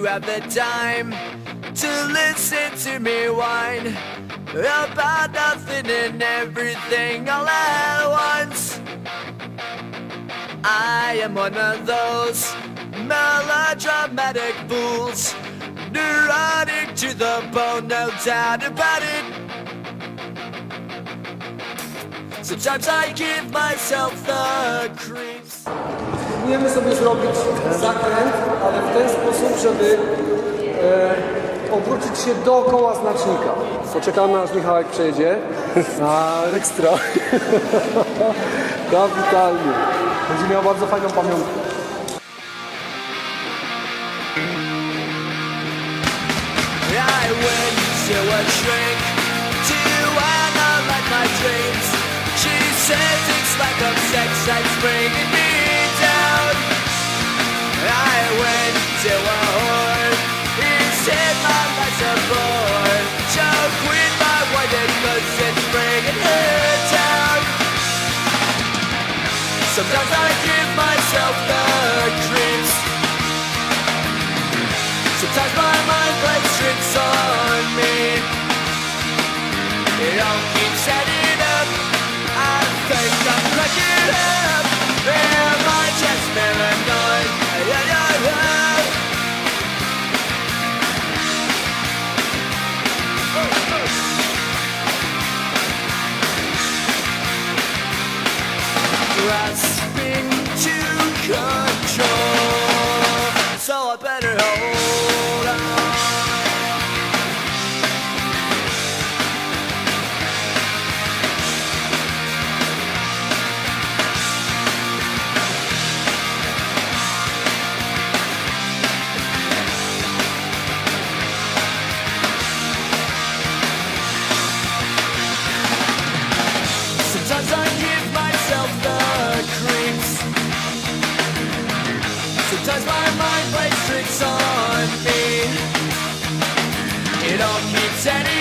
have the time to listen to me whine about nothing and everything all at once. I am one of those melodramatic fools, neurotic to the bone, no doubt about it. Sometimes I give myself the creeps. Próbujemy sobie zrobić zakręt, ale w ten sposób, żeby e, obrócić się dookoła znacznika. Poczekamy aż Michałek przejedzie. A, ekstra. Kapitalnie. Będzie miał bardzo fajną pamiątkę. To a shrink to analyze my dreams. She says it's like a sex that's bringing Sometimes I give myself the creeps. Sometimes my mind plays tricks on me. It all keeps adding up. I think I'm cracking up. Am I just paranoid? us. on needs any